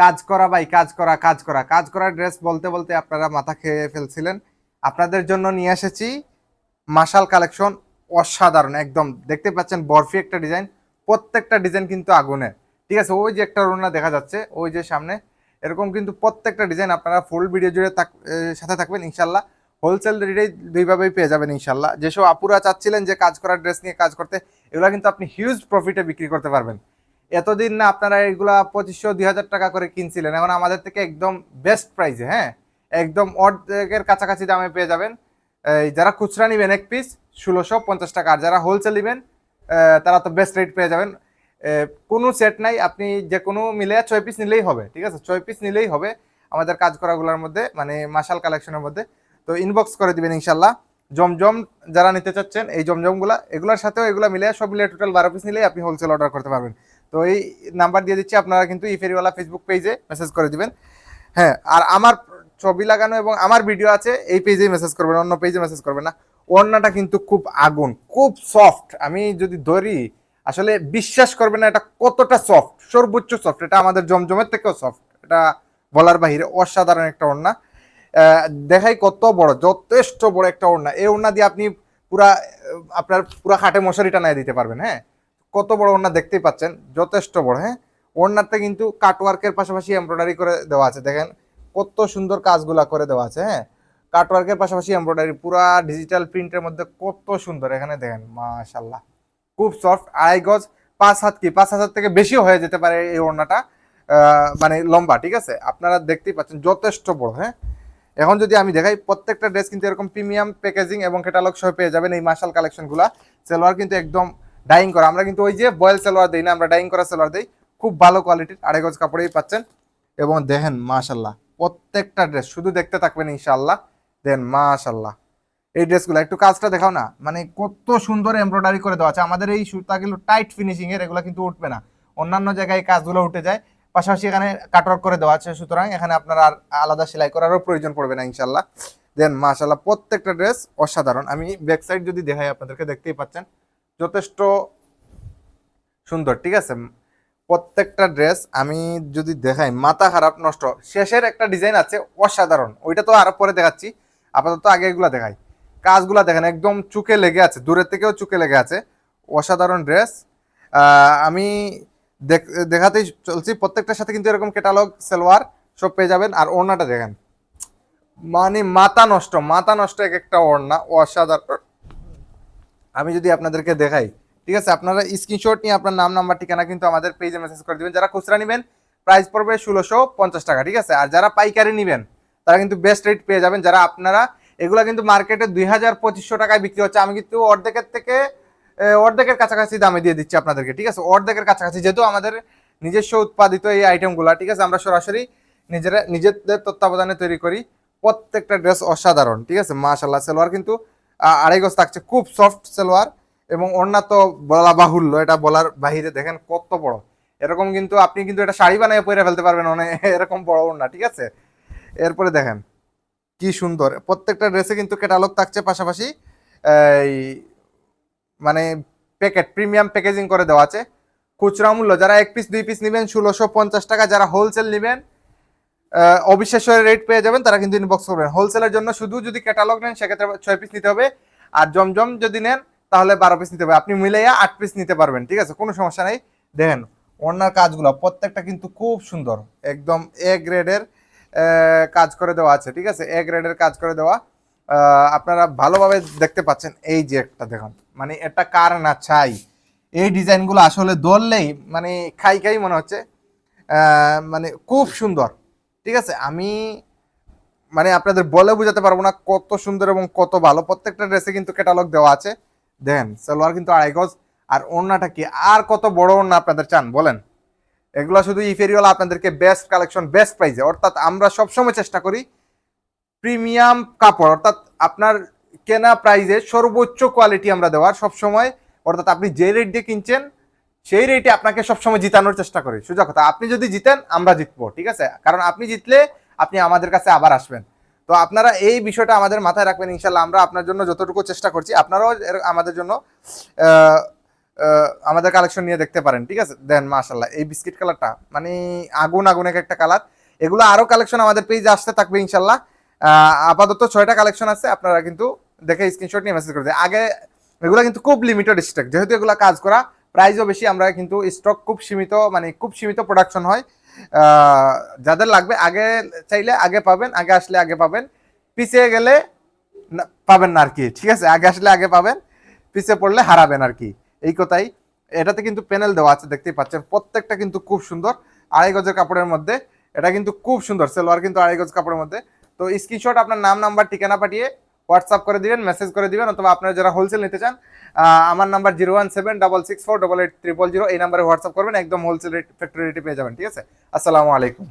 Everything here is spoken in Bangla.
কাজ করা ভাই, কাজ করা কাজ করা। কাজ করা ড্রেস বলতে বলতে আপনারা মাথা খেয়ে ফেলছিলেন। আপনাদের জন্য নিয়ে এসেছি মাশাল কালেকশন, অসাধারণ, একদম। দেখতে পাচ্ছেন বরফি একটা ডিজাইন, প্রত্যেকটা ডিজাইন কিন্তু আগুনের। ঠিক আছে, ওই যে একটা রোনা দেখা যাচ্ছে, ওই যে সামনে। এরকম কিন্তু প্রত্যেকটা ডিজাইন আপনারা ফুল ভিডিও জুড়ে সাথে থাকবেন, ইনশাল্লাহ। হোলসেল রেটে দুইভাবেই পেয়ে যাবেন, ইনশাল্লাহ। যেসব আপুরা চাচ্ছিলেন যে কাজ করা ড্রেস নিয়ে কাজ করতে, এগুলো কিন্তু আপনি হিউজ প্রফিটে বিক্রি করতে পারবেন। এতদিন না আপনারা এগুলা পঁচিশশো, দুই হাজার টাকা করে কিনছিলেন। এখন আমাদের থেকে একদম বেস্ট প্রাইসে হ্যাঁ? একদম অর্ধেকের কাছাকাছি দামে পেয়ে যাবেন। যারা খুচরা নেবেন এক পিস ষোলোশো পঞ্চাশ টাকা। আর যারা হোলসেল নেবেন তারা তো বেস্ট রেট পেয়ে যাবেন। কোনো সেট নাই, আপনি যে কোনো মিলে ছয় পিস নিলেই হবে, ঠিক আছে? ছয় পিস নিলেই হবে আমাদের কাজ করাগুলোর মধ্যে মানে মাসাল কালেকশনের মধ্যে। তো ইনবক্স করে দিবেন ইনশাল্লাহ। জমজম যারা নিতে চাচ্ছেন, এই জমজমগুলা, এগুলোর সাথেও এগুলো মিলে সব মিলে টোটাল বারো পিস নিলেই আপনি হোলসেল অর্ডার করতে পারবেন। তো এই নাম্বার দিয়ে দিচ্ছি, আপনারা কিন্তু ই ফেরিওয়ালা ফেসবুক পেজে মেসেজ করে দিবেন। হ্যাঁ আর আমার ছবি লাগানো এবং আমার ভিডিও আছে, এই পেজেই মেসেজ করবেন, অন্য পেজে মেসেজ করবেন না। ওড়নাটা কিন্তু খুব আগুন, খুব সফট আমি যদি ধরি, আসলে বিশ্বাস করবে না, এটা কতটা সফট সর্বোচ্চ সফট এটা আমাদের জমজমের থেকেও সফট এটা বলার বাহিরে অসাধারণ একটা ওড়না। দেখাই কত বড়, যথেষ্ট বড় একটা ওড়না। এই ওড়না দিয়ে আপনি পুরা, আপনার পুরা খাটে মশারি টানায় দিতে পারবেন হ্যাঁ? কত বড় ওড়না দেখতেই পাচ্ছেন, যথেষ্ট বড় হ্যাঁ? ওড়নাতে কিন্তু কাটওয়ার্কের পাশাপাশি এমব্রয়ডারি করে দেওয়া আছে, দেখেন কত সুন্দর কাজগুলা করে দেওয়া আছে হ্যাঁ? কাটওয়ার্কের পাশাপাশি এমব্রয়ডারি পুরা ডিজিটাল প্রিন্টের মধ্যে কত সুন্দর, এখানে দেখেন মাশাল্লাহ খুব সফট আড়াই গজ, পাঁচ হাত কি, পাঁচ হাজার থেকে বেশিও হয়ে যেতে পারে এই ওড়নাটা মানে লম্বা, ঠিক আছে? আপনারা দেখতেই পাচ্ছেন যথেষ্ট বড় হ্যাঁ? এখন যদি আমি দেখাই, প্রত্যেকটা ড্রেস কিন্তু এরকম প্রিমিয়াম প্যাকেজিং এবং ক্যাটালগ সহ পেয়ে যাবেন এই মার্শাল কালেকশনগুলা সেলোয়ার কিন্তু একদম ডাইং করা। আমরা কিন্তু ওই যে বয়েল সেলোয়ার দিই না, আমরা ডাইং করা সেলোয়ার দিই। খুব ভালো কোয়ালিটির আড়াই গজ কাপড়েই পাচ্ছেন। এবং দেখেন মাশাল্লাহ প্রত্যেকটা ড্রেস শুধু দেখতে থাকবেন ইনশাল্লাহ দেন মাশাল্লাহ এই ড্রেসগুলো একটু কাজটা দেখাও না। মানে কত সুন্দর এমব্রয়ডারি করে দেওয়া আছে। আমাদের এই সুতাগুলো টাইট ফিনিশিং এর এগুলো কিন্তু উঠবে না। অন্যান্য জায়গায় কাজগুলো উঠে যায়। পাশাপাশি এখানে কাটওয়ার্ক করে দেওয়া আছে। সুতরাং এখানে আপনার আর আলাদা সেলাই করারও প্রয়োজন পড়বে না ইনশাল্লাহ দেন মাশাল্লাহ প্রত্যেকটা ড্রেস অসাধারণ। আমি ব্যাক সাইড যদি দেখাই, আপনাদেরকে দেখতেই পাচ্ছেন। যথেষ্ট সুন্দর, ঠিক আছে? প্রত্যেকটা ড্রেস আমি যদি দেখাই, মাথা খারাপ, নষ্ট, শেষের একটা ডিজাইন আছে অসাধারণ, ওইটা তো আরও পরে দেখাচ্ছি, আপাতত আগে এগুলা দেখাই। কাজগুলা দেখেন, একদম চুকে লেগে আছে, দূরের থেকেও চুকে লেগে আছে, অসাধারণ ড্রেস আমি দেখ- দেখাতেই চলছি, প্রত্যেকটার সাথে কিন্তু এরকম ক্যাটালগ সালোয়ার সব পেয়ে যাবেন, আর ওড়নাটা দেখেন। মানে মাথা নষ্ট মাথা নষ্ট এক একটা ওড়না, অসাধারণ। আমি যদি আপনাদেরকে দেখাই, ঠিক আছে? আপনারা স্ক্রিনশট নিয়ে আপনার নাম নাম্বার ঠিকানা কিন্তু আমাদের পেজে মেসেজ করে দিবেন। যারা খুচরা নেবেন প্রাইস পড়বে ষোলোশো পঞ্চাশ টাকা, ঠিক আছে? আর যারা পাইকারি নেবেন, তারা কিন্তু বেস্ট রেট পেয়ে যাবেন। যারা আপনারা, এগুলো কিন্তু মার্কেটে দুই হাজার পঁচিশশো টাকায় বিক্রি হচ্ছে। আমি কিন্তু অর্ধেকের থেকে অর্ধেকের কাছাকাছি দামে দিয়ে দিচ্ছি আপনাদেরকে, ঠিক আছে? অর্ধেকের কাছাকাছি, যেহেতু আমাদের নিজস্ব উৎপাদিত এই আইটেমগুলো ঠিক আছে? আমরা সরাসরি নিজেরা, নিজেদের তত্ত্বাবধানে তৈরি করি। প্রত্যেকটা ড্রেস অসাধারণ, ঠিক আছে? মাশাল্লাহ সালোয়ার কিন্তু আড়াই গজ থাকছে। খুব সফট সালোয়ার এবং ওড়না তো বলা বাহুল্য, এটা বলার বাহিরে দেখেন কত বড়। এরকম কিন্তু আপনি কিন্তু এটা শাড়ি বানিয়ে পরে ফেলতে পারবেন অনেক এরকম বড় ওড়না, ঠিক আছে? এরপরে দেখেন, কি সুন্দর। প্রত্যেকটা ড্রেসে কিন্তু ক্যাটালগ থাকছে পাশাপাশি, এই মানে প্যাকেট প্রিমিয়াম প্যাকেজিং করে দেওয়া আছে। খুচরা মূল্য, যারা এক পিস দুই পিস নেবেন, ষোলোশো পঞ্চাশ টাকা, যারা হোলসেল নেবেন অবিশ্বাস্য রেট পেয়ে যাবেন, তারা কিন্তু ইনবক্স করবেন হোলসেলের জন্য শুধু যদি ক্যাটালগ নেন, সেক্ষেত্রে ছয় পিস নিতে হবে। আর জমজম যদি নেন, তাহলে বারো পিস নিতে হবে। আপনি মিলাইয়া আট পিস নিতে পারবেন, ঠিক আছে? কোনো সমস্যা নেই। দেখেন অন্যার কাজগুলো প্রত্যেকটা কিন্তু খুব সুন্দর। একদম এ গ্রেডের কাজ করে দেওয়া আছে, ঠিক আছে? এ গ্রেডের কাজ করে দেওয়া। আপনারা ভালোভাবে দেখতে পাচ্ছেন এই যে একটা, দেখুন। মানে এটা কার না চাই এই ডিজাইনগুলো আসলে ধরলেই মানে খাই খাই মনে হচ্ছে। মানে খুব সুন্দর। ঠিক আছে? আমি মানে আপনাদের বলে বোঝাতে পারব না কত সুন্দর এবং কত ভালো। প্রত্যেকটা ড্রেসে কিন্তু ক্যাটালগ দেওয়া আছে। দেখেন সালোয়ার কিন্তু আড়াই গজ। আর ওড়নাটা কি? আর কত বড় ওড়না আপনাদের চান? বলেন। এগুলো শুধু ইফেরিওয়ালা আপনাদেরকে বেস্ট কালেকশন বেস্ট প্রাইজে অর্থাৎ আমরা সবসময় চেষ্টা করি প্রিমিয়াম কাপড়। অর্থাৎ আপনার কেনা প্রাইজে সর্বোচ্চ কোয়ালিটি আমরা দেওয়ার সবসময়। অর্থাৎ আপনি যে রেট দিয়ে কিনছেন সেই রেটে আপনাকে সবসময় জিতানোর চেষ্টা করি। সোজা কথা আপনি যদি জিতেন, আমরা জিতবো, ঠিক আছে? কারণ আপনি জিতলে আপনি আমাদের কাছে আবার আসবেন। তো আপনারা এই বিষয়টা আমাদের মাথায় রাখবেন ইনশাল্লাহ আমরা আপনার জন্য যতটুকু চেষ্টা করছি, আপনারাও আমাদের জন্য আমাদের কালেকশন নিয়ে দেখতে পারেন, ঠিক আছে? দেন মাশাল্লাহ এই বিস্কিট কালারটা মানে আগুন আগুন এক একটা কালার এগুলো আরও কালেকশন আমাদের পেজে আসতে থাকবে ইনশাল্লাহ আপাতত ছয়টা কালেকশন আছে, আপনারা কিন্তু দেখে স্ক্রিনশট নিয়ে মেসেজ করে দেয় আগে এগুলো কিন্তু খুব লিমিটেড স্টক যেহেতু এগুলো কাজ করা প্রাইসও বেশি, আমরা কিন্তু স্টক খুব সীমিত মানে খুব সীমিত প্রোডাকশন হয়। যাদের লাগবে আগে চাইলে আগে পাবেন, আগে আসলে আগে পাবেন। পিছিয়ে গেলে পাবেন না আর কি, ঠিক আছে? আগে আসলে আগে পাবেন, পিছিয়ে পড়লে হারাবেন আর কি। এই কথাই। এটাতে কিন্তু প্যানেল দেওয়া আছে, দেখতেই পাচ্ছেন। প্রত্যেকটা কিন্তু খুব সুন্দর। আড়াই গজের কাপড়ের মধ্যে। এটা কিন্তু খুব সুন্দর, সেলোয়ার কিন্তু আড়াই গজ কাপড়ের মধ্যে। তো স্ক্রিনশট আপনার নাম নাম্বার ঠিকানা পাঠিয়ে হোয়াটসঅ্যাপ করে দিবেন মেসেজ করে দিবেন, অথবা আপনারা যারা হোলসেল নিতে চান আমার number zero one seven double six four double eight triple zero এই নাম্বারে হোয়াটসঅ্যাপ করবেন, একদম হোলসেল রেট ফ্যাক্টরি রেটে পেয়ে যাবেন, ঠিক আছে? আসসালামু আলাইকুম।